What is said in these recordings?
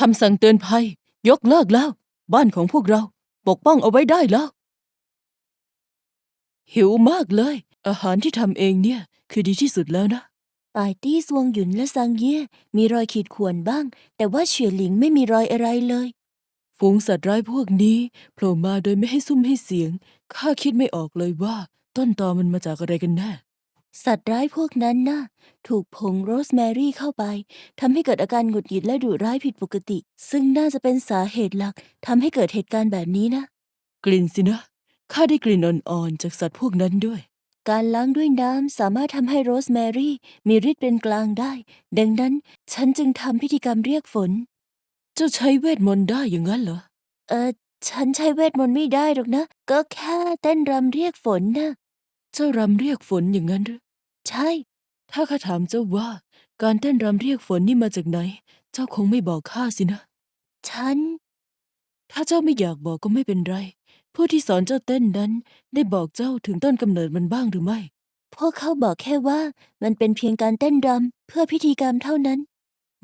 คำสั่งเตือนภัย ยกเลิกแล้ว บ้านของพวกเรา ปกป้องเอาไว้ได้แล้ว หิวมากเลย อาหารที่ทำเองเนี่ย คือดีที่สุดแล้วนะปายตี้ซวงหยุนและซังเย่มีรอยขีดข่วนบ้าง แต่ว่าเฉียหลิงไม่มีรอยอะไรเลย ฝูงสัตว์ร้ายพวกนี้โผล่มาโดยไม่ให้ซุ้มให้เสียง ข้าคิดไม่ออกเลยว่า ต้นตอมันมาจากอะไรกันแน่ สัตว์ร้ายพวกนั้นน่ะถูกผงโรสแมรี่เข้าไปทำให้เกิดอาการหงุดหงิดและดุร้ายผิดปกติ ซึ่งน่าจะเป็นสาเหตุหลักทำให้เกิดเหตุการณ์แบบนี้นะ กลิ่นสินะ ข้าได้กลิ่นอ่อนๆจากสัตว์พวกนั้นด้วย การล้างด้วยน้ำสามารถทำให้โรสแมรี่มีฤทธิ์เป็นกลางได้ ดังนั้นฉันจึงทำพิธีกรรมเรียกฝน เจ้าใช้เวทมนต์ได้อย่างนั้นเหรอ เออฉันใช้เวทมนต์ไม่ได้หรอกนะ ก็แค่เต้นรำเรียกฝนนะ เจ้ารำเรียกฝนอย่างนั้นหรือ ใช่ ถ้าข้าถามเจ้าว่า การเต้นรำเรียกฝนนี่มาจากไหน เจ้าคงไม่บอกข้าสินะ ฉัน ถ้าเจ้าไม่อยากบอกก็ไม่เป็นไร ผู้ที่สอนเจ้าเต้นนั้นได้บอกเจ้าถึงต้นกำเนิดมันบ้างหรือไม่ พวกเขาบอกแค่ว่ามันเป็นเพียงการเต้นรำเพื่อพิธีกรรมเท่านั้น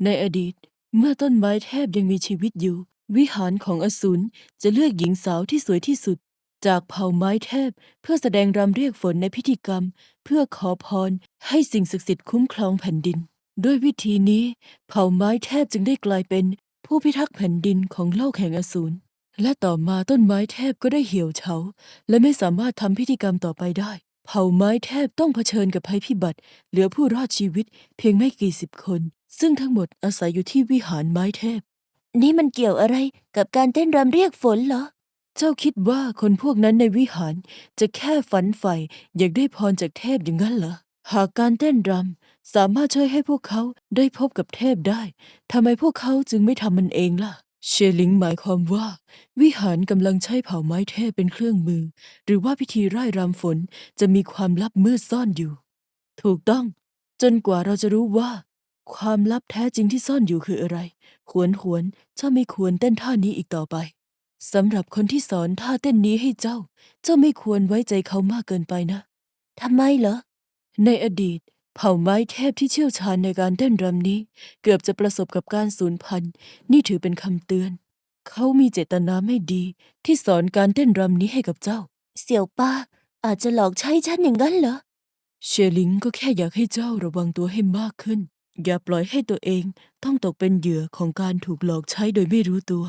ในอดีต เมื่อต้นไม้เทพยังมีชีวิตอยู่ วิหารของอสูรจะเลือกหญิงสาวที่สวยที่สุด จากเผ่าไม้เทพ เพื่อแสดงรำเรียกฝนในพิธีกรรม เพื่อขอพรให้สิ่งศักดิ์สิทธิ์คุ้มครองแผ่นดิน ด้วยวิธีนี้ เผ่าไม้เทพจึงได้กลายเป็นผู้พิทักษ์แผ่นดินของโลกแห่งอสูรและต่อมาต้นไม้เทพก็ได้เหี่ยวเฉาและไม่สามารถทำพิธีกรรมต่อไปได้ เผ่าไม้เทพต้องเผชิญกับภัยพิบัติ เหลือผู้รอดชีวิตเพียงไม่กี่สิบคน ซึ่งทั้งหมดอาศัยอยู่ที่วิหารไม้เทพ นี่มันเกี่ยวอะไรกับการเต้นรำเรียกฝนเหรอ เจ้าคิดว่าคนพวกนั้นในวิหารจะแค่ฝันใฝ่อยากได้พรจากเทพอย่างนั้นเหรอ หากการเต้นรำสามารถช่วยให้พวกเขาได้พบกับเทพได้ ทำไมพวกเขาจึงไม่ทำมันเองล่ะ เชลิงหมายความว่า วิหารกำลังใช้เผาไม้เทพเป็นเครื่องมือ หรือว่าพิธีร่ายรำฝนจะมีความลับมืดซ่อนอยู่ ถูกต้อง จนกว่าเราจะรู้ว่า ความลับแท้จริงที่ซ่อนอยู่คืออะไรหวนหวนเจ้าไม่ควรเต้นท่านี้อีกต่อไป สำหรับคนที่สอนท่าเต้นนี้ให้เจ้า เจ้าไม่ควรไว้ใจเขามากเกินไปนะ ทำไมเหรอ ในอดีต เผ่าไม้เทพที่เชี่ยวชาญในการเต้นรำนี้ เกือบจะประสบกับการสูญพันธุ์ นี่ถือเป็นคำเตือน เขามีเจตนาไม่ดี ที่สอนการเต้นรำนี้ให้กับเจ้า เสี่ยวป้า อาจจะหลอกใช้ฉันอย่างนั้นเหรอ เชลิงก็แค่อยากให้เจ้าระวังตัวให้มากขึ้น อย่าปล่อยให้ตัวเองต้องตกเป็นเหยื่อของการถูกหลอกใช้โดยไม่รู้ตัว